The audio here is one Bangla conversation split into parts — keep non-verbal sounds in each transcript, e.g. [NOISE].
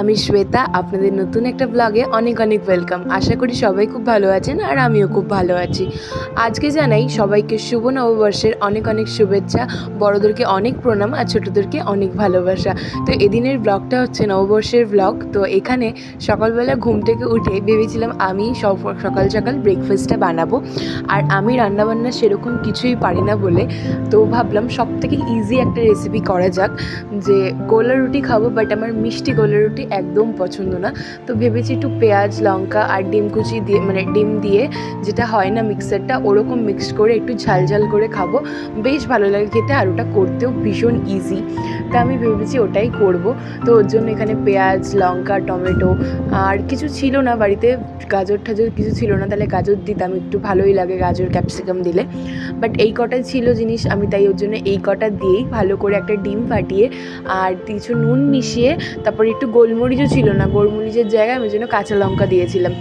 আমি শ্বেতা, আপনাদের নতুন একটা ব্লগে অনেক অনেক ওয়েলকাম আশা করি সবাই খুব ভালো আছেন আর আমিও খুব ভালো আছি। আজকে জানাই সবাইকে শুভ নববর্ষের অনেক অনেক শুভেচ্ছা, বড়োদেরকে অনেক প্রণাম আর ছোটোদেরকে অনেক ভালোবাসা। তো এদিনের ব্লগটা হচ্ছে নববর্ষের ব্লগ তো এখানে সকালবেলা ঘুম থেকে উঠে ভেবেছিলাম আমি সকাল সকাল ব্রেকফাস্টটা বানাবো। আর আমি রান্নাবান্না সেরকম কিছুই পারি না বলে তো ভাবলাম সব থেকে ইজি একটা রেসিপি করা যাক। যে গোলা রুটি খাব বাট আমার মিষ্টি গোলা রুটি একদম পছন্দ না। তো ভেবেছি একটু পেঁয়াজ, লঙ্কা আর ডিম কুচি দিয়ে মানে ডিম দিয়ে যেটা হয় না মিক্সারটা, ওরকম মিক্স করে একটু ঝাল ঝাল করে খাব। বেশ ভালো লাগে খেতে আর ওটা করতেও ভীষণ ইজি তা আমি ভেবেছি ওটাই করব। তো ওর জন্য এখানে পেঁয়াজ, লঙ্কা, টমেটো আর কিছু ছিল না বাড়িতে। গাজর ঠাজর কিছু ছিল না, তাহলে গাজর দিতাম, একটু ভালোই লাগে গাজর ক্যাপসিকাম দিলে। বাট এই কটা ছিল জিনিস, আমি তাই ওর জন্য এই কটা দিয়েই ভালো করে একটা ডিম ফাটিয়ে আর কিছু নুন মিশিয়ে তারপরে একটু গোলমরিচও ছিল না, গোলমরিচের জায়গায় আমি জন্য কাঁচা লঙ্কা দিয়েছিলাম।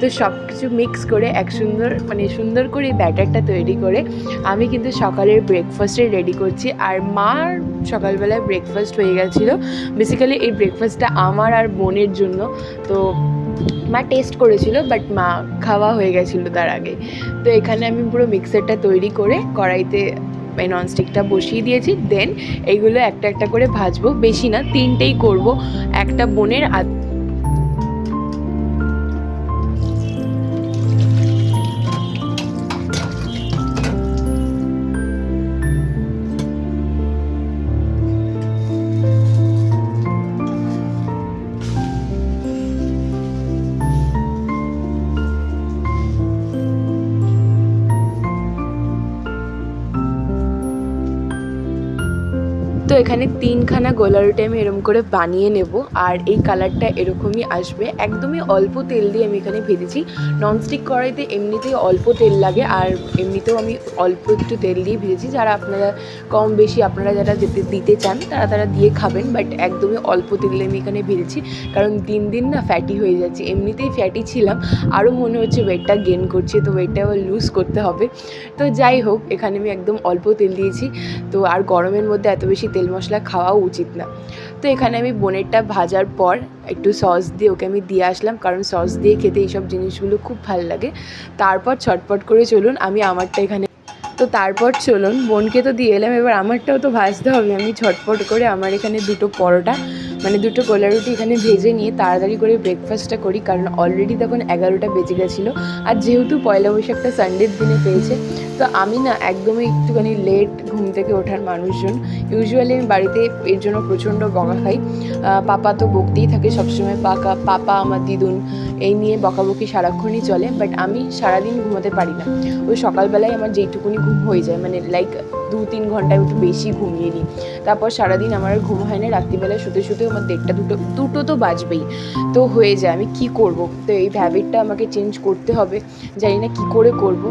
তো সব কিছু মিক্স করে এক সুন্দর মানে সুন্দর করে এই ব্যাটারটা তৈরি করে আমি কিন্তু সকালের ব্রেকফাস্টে রেডি করছি। আর মার সকালবেলায় ব্রেকফাস্ট হয়ে গেছিল। বেসিক্যালি এই ব্রেকফাস্টটা আমার আর বোনের জন্য। তো মা টেস্ট করেছিল বাট মা খাওয়া হয়ে গেছিল তার আগে। তো এখানে আমি পুরো মিক্সারটা তৈরি করে কড়াইতে ননস্টিকটা বসিয়ে দিয়েছি। দেন এইগুলো একটা একটা করে ভাজবো। বেশি না, তিনটেই করব। একটা বোনের তো এখানে তিনখানা গোলা রুটি আমি এরকম করে বানিয়ে নেব, আর এই কালারটা এরকমই আসবে। একদমই অল্প তেল দিয়ে আমি এখানে ভেজেছি। ননস্টিক কড়াইতে এমনিতেই অল্প তেল লাগে, আর এমনিতেও আমি অল্প একটু তেল দিয়ে ভেজেছি। যারা আপনারা কম বেশি, আপনারা যারা যেতে দিতে চান, তারা তারা দিয়ে খাবেন বাট একদমই অল্প তেল দিয়ে আমি এখানে ভেজেছি। কারণ দিন দিন না ফ্যাটি হয়ে যাচ্ছে। এমনিতেই ফ্যাটি ছিলাম, আরও মনে হচ্ছে ওয়েটটা গেন করছে, তো ওয়েটটা আবার লুজ করতে হবে। তো যাই হোক, এখানে আমি একদম অল্প তেল দিয়েছি। তো আর গরমের মধ্যে এত বেশি তেল মশলা খাওয়া উচিত না। তো এখানে আমি বোনেরটা ভাজার পর একটু সস দিয়ে ওকে আমি দিয়ে আসলাম, কারণ সস দিয়ে খেতে এইসব জিনিসগুলো খুব ভালো লাগে। তারপর ছটপট করে চলুন, আমি আমারটা এখানে তো তারপর চলুন, বোনকে তো দিয়ে এলাম, এবার আমারটাও তো ভাজতে হবে। আমি ছটপট করে আমার এখানে দুটো পরোটা মানে দুটো গোলা রুটি এখানে ভেজে নিয়ে তাড়াতাড়ি করে ব্রেকফাস্টটা করি, কারণ অলরেডি তখন এগারোটা বেজে গেছিল। আর যেহেতু পয়লা বৈশাখটা সানডের দিনে পেয়েছে, তো আমি না একদমই একটুখানি লেট ঘুম থেকে ওঠার মানুষজন। ইউজুয়ালি আমি বাড়িতে এর জন্য প্রচণ্ড বকা খাই। পাপা তো বকতেই থাকে সবসময়। পাকা, পাপা, আমার দিদুন এই নিয়ে বকাবকি সারাক্ষণই চলে বাট আমি সারাদিন ঘুমাতে পারি না। ওই সকালবেলায় আমার যেইটুকুনি ঘুম হয়ে যায় মানে লাইক দু তিন ঘন্টায় একটু বেশি ঘুমিয়ে নিই। তারপর সারাদিন আমার ঘুম হয় না, রাত্রিবেলায় শুতে শুতে আমার দেড়টা দুটো দুটো তো বাজবেই। তো হয়ে যায়, আমি কি করব? তো এই হ্যাবিটটা আমাকে চেঞ্জ করতে হবে, জানি না কি করে করব।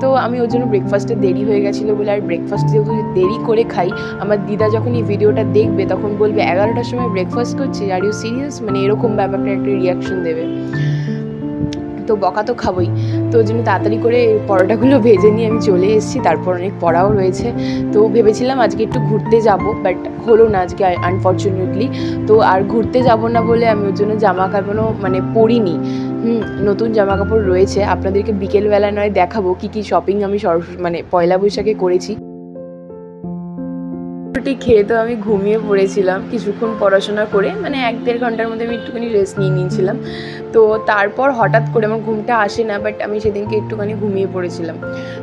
তো আমি ওর জন্য ব্রেকফাস্টে দেরি হয়ে গেছিল বলে, আর ব্রেকফাস্ট যেহেতু দেরি করে খাই, আমার দিদা যখন এই ভিডিওটা দেখবে, তখন বলবে, এগারোটার সময় ব্রেকফাস্ট করছি আর ইউ সিরিয়াস মানে এরকম ব্যাপারটা একটা রিয়াকশন দেবে। তো বকা তো খাবোই। তো ওই জন্য তাড়াতাড়ি করে পরোটাগুলো ভেজে নিয়ে আমি চলে এসেছি, তারপর অনেক পড়াও রয়েছে। তো ভেবেছিলাম আজকে একটু ঘুরতে যাব বাট হলো না আজকে আনফর্চুনেটলি তো আর ঘুরতে যাব না বলে আমি ওর জন্য জামা কাপড়ও মানে পরিনি। হুম, নতুন জামা কাপড় রয়েছে। আপনাদেরকে বিকেলবেলা নয় দেখাবো কি কি শপিং আমি সরস্বতী মানে পয়লা বৈশাখে করেছি। রুটি খেয়ে তো আমি ঘুমিয়ে পড়েছিলাম কিছুক্ষণ পড়াশোনা করে মানে এক দেড় ঘণ্টার মধ্যে আমি একটুখানি রেস্ট নিয়ে নিয়েছিলাম। তো তারপর হঠাৎ করে আমার ঘুমটা আসে না বাট আমি সেদিনকে একটুখানি ঘুমিয়ে পড়েছিলাম।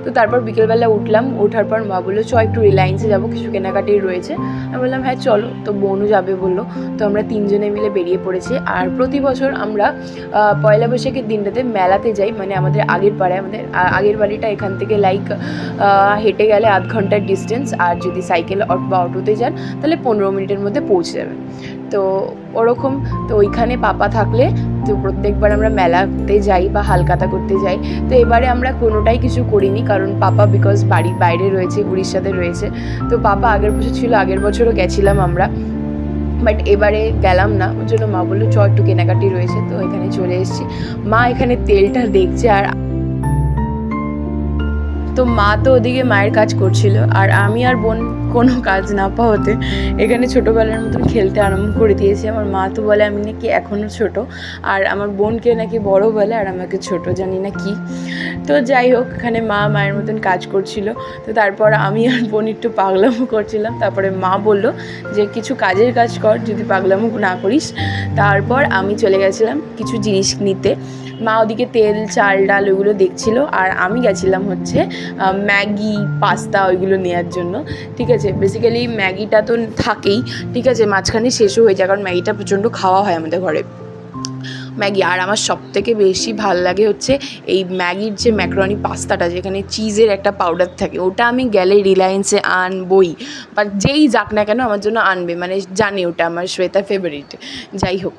তো তারপর বিকেলবেলা উঠলাম, ওঠার পর মা বলল, চ, একটু রিলায়েন্সে যাব, কিছু কেনাকাটি রয়েছে। আমি বললাম হ্যাঁ চলো। তো বোনও যাবে বলল। তো আমরা তিনজনে মিলে বেরিয়ে পড়েছি। আর প্রতি বছর আমরা পয়লা বৈশাখের দিনটাতে মেলাতে যাই মানে আমাদের আগের পাড়ায়, আমাদের আগের বাড়িটা এখান থেকে লাইক হেঁটে গেলে আধ ঘণ্টার ডিস্টেন্স আর যদি সাইকেল বা অটোতে যান, তাহলে পনেরো মিনিটের মধ্যে পৌঁছে যাবে তো ওরকম, তো ওইখানে পাপা থাকলে তো প্রত্যেকবার আমরা মেলাতে যাই বা হালকাতা করতে যাই। তো এবারে আমরা কোনোটাই কিছু করিনি, কারণ পাপা বিকজ বাড়ির বাইরে রয়েছে উড়িষ্যাতে রয়েছে। তো পাপা আগের বছর ছিল, আগের বছরও গেছিলাম আমরা। বাট এবারে গেলাম না, ওর জন্য মা বলল, চ, একটু কেনাকাটি রয়েছে। তো এখানে চলে এসেছি। মা এখানে তেলটা দেখছে আর তো মা তো ওদিকে মায়ের কাজ করছিল। আর আমি আর বোন কোনো কাজ না পাওয়াতে এখানে ছোটোবেলার মতন খেলতে আরম্ভ করে দিয়েছি। আমার মা তো বলে আমি নাকি এখনও ছোট। আর আমার বোনকে নাকি বড় বলে আর আমাকে ছোট জানি না কি। তো যাই হোক, এখানে মা মায়ের মতন কাজ করছিল। তো তারপর আমি আর বোন একটু পাগলামো করছিলাম। তারপরে মা বলল যে, কিছু কাজের কাজ কর, যদি পাগলামো না করিস। তারপর আমি চলে গেছিলাম কিছু জিনিস নিতে। মা ওদিকে তেল, চাল, ডাল ওইগুলো দেখছিল। আর আমি গেছিলাম হচ্ছে ম্যাগি, পাস্তা ওইগুলো নেওয়ার জন্য। ঠিক আছে? বেসিক্যালি ম্যাগিটা তো থাকেই। ঠিক আছে, মাঝখানে শেষও হয়ে যায়, কারণ ম্যাগিটা প্রচণ্ড খাওয়া হয় আমাদের ঘরে। ম্যাগি। আর আমার সব থেকে বেশি ভালো লাগে হচ্ছে এই ম্যাগির যে ম্যাক্রনি পাস্তাটা, যেখানে চিজের একটা পাউডার থাকে, ওটা আমি গেলে রিলায়েন্সে আনবই। বা যেই যাক না কেন আমার জন্য আনবে মানে জানি ওটা আমার শ্বেতা ফেভারিট যাই হোক,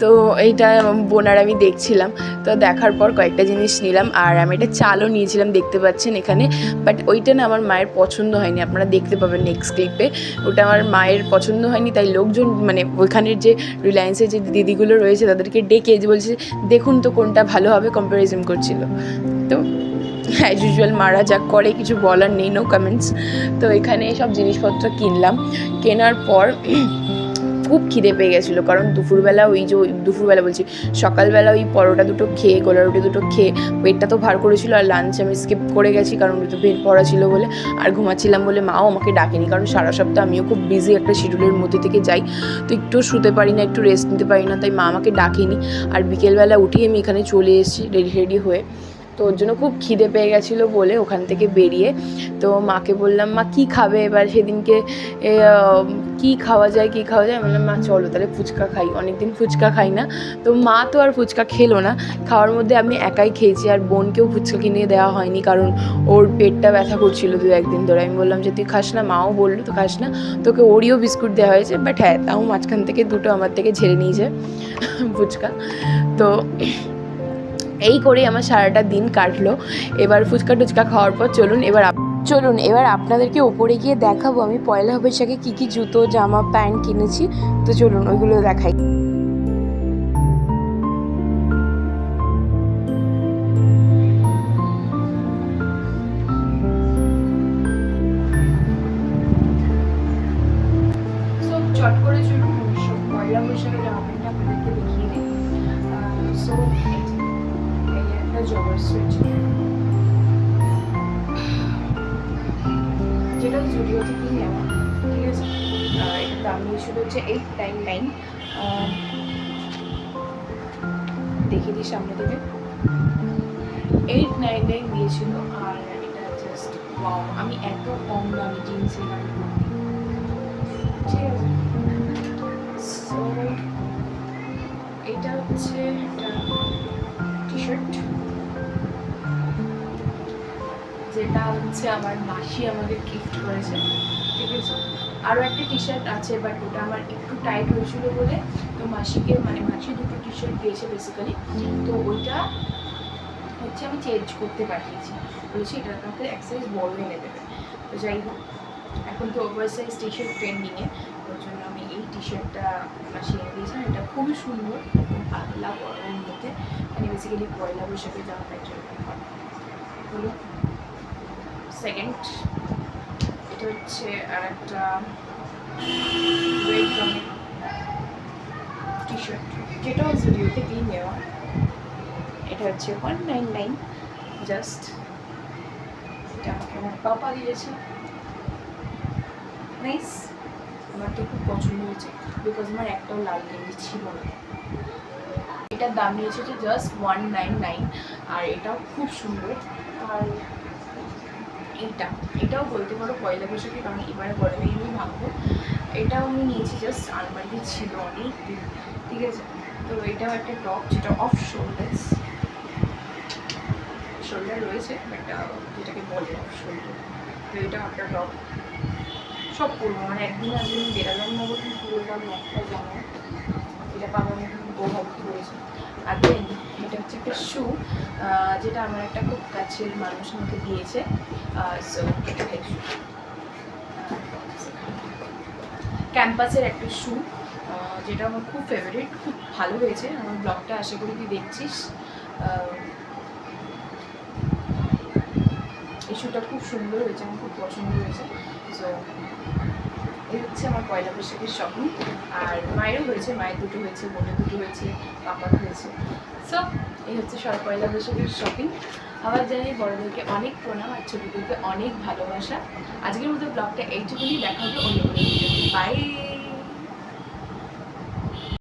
তো এইটা বোনার আমি দেখছিলাম। তো দেখার পর কয়েকটা জিনিস নিলাম, আর আমি এটা চালও নিয়েছিলাম, দেখতে পাচ্ছেন এখানে। বাট ওইটা না আমার মায়ের পছন্দ হয়নি, আপনারা দেখতে পাবেন নেক্সট ক্লিপে ওটা আমার মায়ের পছন্দ হয়নি, তাই লোকজন মানে ওইখানের যে রিলায়েন্সের যে দিদিগুলো রয়েছে, তাদেরকে ডেকে যে বলছে, দেখুন তো কোনটা ভালো হবে কম্প্যারিজন করছিল। তো অ্যাজ ইউজুয়াল মারা যা করে কিছু বলার নেই নো কমেন্টস তো এখানে সব জিনিসপত্র কিনলাম। কেনার পর খুব খিদে পেয়ে গেছিল। কারণ দুপুরবেলা ওই যে দুপুরবেলা বলছি, সকালবেলা ওই পরোটা দুটো খেয়ে গোলা রুটি দুটো খেয়ে পেটটা তো ভার করেছিল আর লাঞ্চ আমি স্কিপ করে গেছি কারণ তো পেট পড়া ছিল বলে। আর ঘুমাচ্ছিলাম বলে মাও আমাকে ডাকেনি কারণ সারা সপ্তাহ আমিও খুব বিজি একটা শিডিউলের মধ্যে থেকে যাই। তো একটু শুতে পারি না, একটু রেস্ট নিতে পারি না, তাই মা আমাকে ডাকেনি। আর বিকেলবেলা উঠেই আমি এখানে চলে এসেছি রেডি রেডি হয়ে। তো ওর জন্য খুব খিদে পেয়ে গেছিল বলে ওখান থেকে বেরিয়ে। তো মাকে বললাম, মা কী খাবে? এবার সেদিনকে কী খাওয়া যায়, কী খাওয়া যায়? বললাম, মা, চলো তাহলে ফুচকা খাই। অনেকদিন ফুচকা খাই না। তো মা তো আর ফুচকা খেলো না। খাওয়ার মধ্যে আমি একাই খেয়েছি আর বোনকেও ফুচকা কিনে দেওয়া হয়নি কারণ ওর পেটটা ব্যথা করছিল দু একদিন ধরে। আমি বললাম যে, তুই খাস না? মাও বলল, তো খাস না। তোকে ওরিও বিস্কুট দেওয়া হয়েছে বাট হ্যাঁ তাও মাঝখান থেকে দুটো আমার থেকে ঝেড়ে নিয়েছে [LAUGHS] ফুচকা। তো এই করেই আমার সারাটা দিন কাটলো। এবার ফুচকা টুচকা খাওয়ার পর চলুন, এবার চলুন, এবার আপনাদেরকে ওপরে গিয়ে দেখাবো আমি পয়লা বৈশাখে কী কী জুতো, জামা, প্যান্ট কিনেছি। তো চলুন, ওইগুলো দেখাই। যেটা জুডিও থেকেই নেওয়া। ঠিক আছে? এটার দাম নিয়েছিল হচ্ছে এইট নাইন নাইন দেখিয়ে দিই সামনে থেকে। এইট নাইন নাইন দিয়েছিল আর এটা জাস্ট আমি এত কম দামি জিন্স এখানে হচ্ছে আমার মাসি আমাকে গিফট করেছে, ঠিক আছে? আরও একটা টি শার্ট আছে বাট ওটা আমার একটু টাইট হয়েছিল বলে তো মাসিকে মানে মাসি দুটো টি শার্ট দিয়েছে বেসিক্যালি তো ওইটা হচ্ছে আমি চেঞ্জ করতে পাঠিয়েছি। বলেছি এটা আমাকে এক সাইজ বড় এনে দেবে। তো যাই হোক, এখন তো ওভার সাইজ টি শার্ট ট্রেন্ডিংয়ে ওর জন্য আমি এই টি শার্টটা মাসি এনে দিয়েছিলাম এটা খুবই সুন্দর, পাতলা গরমের মধ্যে। মানে বেসিক্যালি পয়লা বৈশাখে জামা প্যান্ট হলো সেকেন্ড এটা হচ্ছে আর একটা রঙের টি শার্ট যেটাও জুডিও থেকেই নেওয়া। এটা হচ্ছে ওয়ান নাইন নাইন জাস্ট এটা আমাকে আমার পাপা দিয়েছে। নাইস আমার তো খুব পছন্দ হয়েছে বিকজ আমার একটাও লাল গেঞ্জি ছিল না। এটার দাম নিয়েছে যে জাস্ট ওয়ান নাইন নাইন আর এটাও খুব সুন্দর। আর এইটা এটাও বলতে পারো পয়লা বৈশাখে, কারণ এবারে গরমে আমি ভাববো। এটাও আমি নিয়েছি জাস্ট আলমারিতে ছিল অনেক দিন ঠিক আছে? তো এটাও একটা টপ যেটা অফ শোল্ডার্স শোল্ডার রয়েছে বাট যেটাকে বলে অফ শোল্ডার তো এটাও একটা টপ সব পরবো মানে একদিন একদিন বেরালাম না বলে পরলাম একটা জামা এটা পাবো আমি উপভোগ করেছি আর দেন এটা হচ্ছে একটা শু যেটা আমার একটা খুব কাছের মানুষ আমাকে দিয়েছে সো ক্যাম্পাসের একটা শু যেটা আমার খুব ফেভারিট খুব ভালো হয়েছে। আমার ব্লগটা আশা করি তুই দেখছিস। এই শুটা খুব সুন্দর হয়েছে, আমার খুব পছন্দ হয়েছে। সো হচ্ছে আমার পয়লা বৈশাখের স্বপ্ন। আর মায়েরও হয়েছে, মায়ের দুটো হয়েছে, বোনের দুটো হয়েছে পাপার হয়েছে। সো এই হচ্ছে সব পয়লা বৈশাখের শপিং আবার জানি বড়দেরকে অনেক প্রণাম আর ছোটদেরকে অনেক ভালোবাসা। আজকের মতো ব্লগটা এইটুকুনি। দেখা হবে অন্য কোনো বাই